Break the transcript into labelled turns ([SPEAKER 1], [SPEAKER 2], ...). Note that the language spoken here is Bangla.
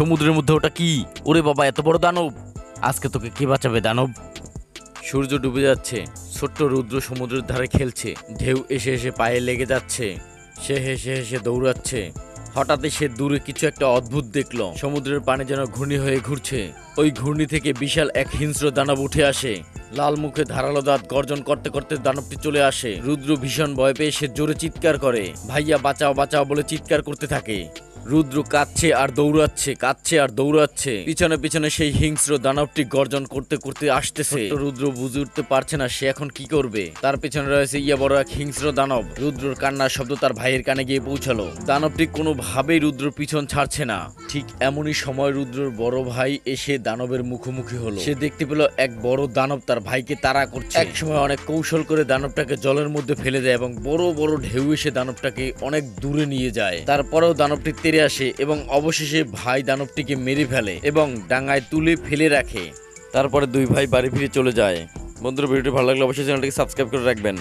[SPEAKER 1] সমুদ্রের মধ্যে ওটা কি? ওরে বাবা, এত বড় দানব। আজকে তোকে কে বাঁচাবে দানব? সূর্য ডুবে যাচ্ছে, ছোট্ট রুদ্র সমুদ্রের ধারে খেলছে, ঢেউ এসে এসে পায়ে লেগে যাচ্ছে। সে হেসে হেসে দৌড়াচ্ছে। হঠাৎই সে দূরে কিছু একটা অদ্ভুত দেখল। সমুদ্রের পানি যেন ঘূর্ণি হয়ে ঘুরছে। ওই ঘূর্ণি থেকে বিশাল এক হিংস্র দানব উঠে আসে। লাল মুখে ধারালো দাঁত গর্জন করতে করতে দানবটি চলে আসে। রুদ্র ভীষণ ভয় পেয়ে সে জোরে চিৎকার করে। ভাইয়া, বাঁচাও বাঁচাও বলে চিৎকার করতে থাকে। রুদ্র কাঁদছে আর দৌড়াচ্ছে কাঁদছে আর দৌড়াচ্ছে। পিছনে পিছনে সেই হিংস্র দানবটি গর্জন করতে করতে আসতেছে। রুদ্র বুঝে উঠতে পারছে না সে এখন কি করবে। তার পিছনে রয়েছে ইয়া বড় এক হিংস্র দানব। রুদ্রর কান্নার শব্দ তার ভাইয়ের কানে গিয়ে পৌঁছালো। দানবটি কোনোভাবেই রুদ্রর পিছন ছাড়ছে না। ঠিক এমনই সময় রুদ্রর বড় ভাই এসে দানবের মুখোমুখি হলো। সে দেখতে পেল এক বড় দানব তার ভাইকে তাড়া করছে। এক সময় অনেক কৌশল করে দানবটাকে জলের মধ্যে ফেলে দেয় এবং বড় বড় ঢেউ এসে দানবটাকে অনেক দূরে নিয়ে যায়। তারপরেও দানবটি তেরে আসে এবং অবশেষে ভাই দানবটিকে মেরে ফেলে এবং ডাঙায় তুলে ফেলে রাখে। তারপরে দুই ভাই বাড়ি ফিরে চলে যায়। বন্ধুরা, ভিডিওটি ভালো লাগলে অবশ্যই চ্যানেলটিকে সাবস্ক্রাইব করে রাখবেন।